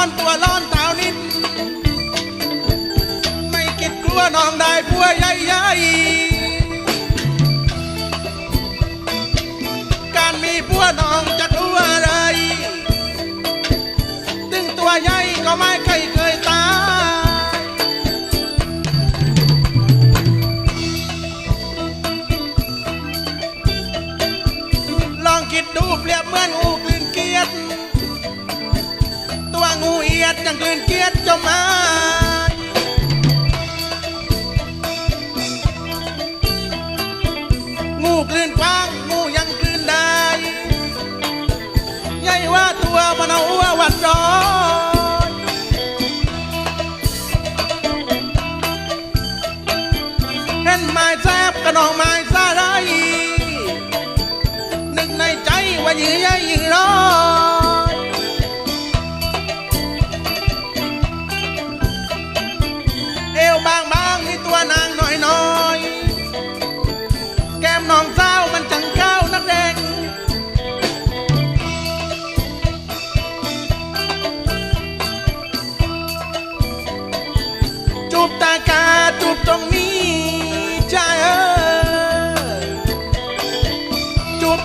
อนตัวร้อนเตานิด ไม่คิดกลัวน้องได้ผัวใหญ่ๆการมีผัวน้องจะ อยดยังกลืนเกียดจมมางูกลืนกว้างงูยังกลืนได้ใหญ่ว่าตัวมันเอาว่าวัดร้อนเห็นไม้แซบกระนองไม้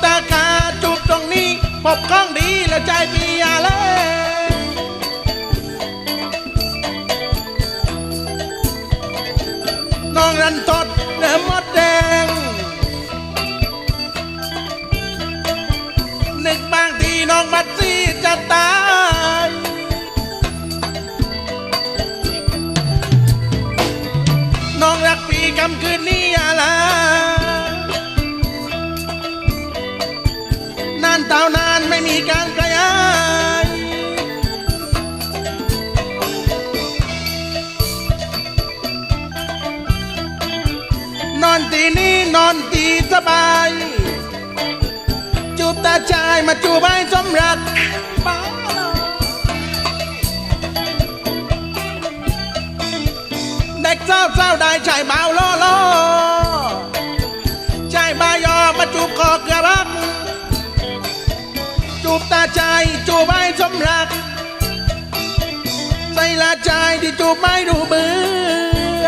ตากาจูบตรงนี้ปบข้องดีแล้วใจปียาเลยน้องรันทดเนื้อมดแดง นึกบางทีน้องบัดซี่จะตายน้องรักปีกำคืนนี้านเต่านานไม่มีการขยายนอนตีนี้นอนตีสบาย จูบตาชายมาจูบให้สมรักเด็กเศร้าเศร้าได้ชายบ จูบให้สมรัก ใส่ละใจที่จูบไม่ดูเบื่อ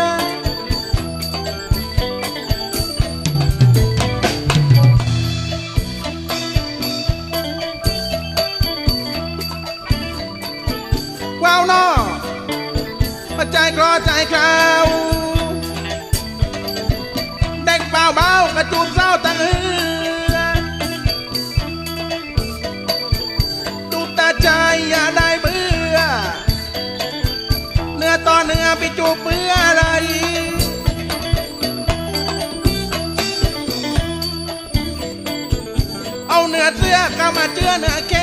ว้าวนอมาใจกรอใจคราว เด็กเบาเบากระจูบ บเบื่ออะไรเอาเนื้อเสื้อเข้ามาเจือเนื้อเค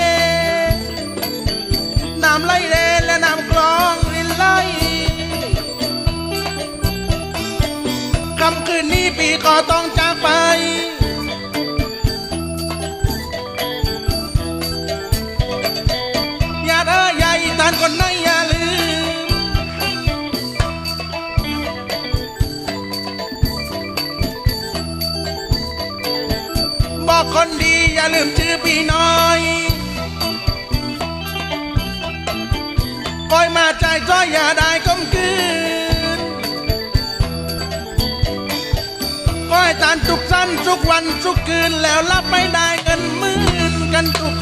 น้ำไหลเรนและน้ำกรองลินไหลคำคืนนี้ปีก็ต้องจ อย่าลืมชื่อพี่น้อยคอยมาใจจ้อยอย่าได้ก้มคืนคอยทานทุกสั้นทุกวันทุกคืนแล้วรับไม่ได้เงินมื่นกันทุก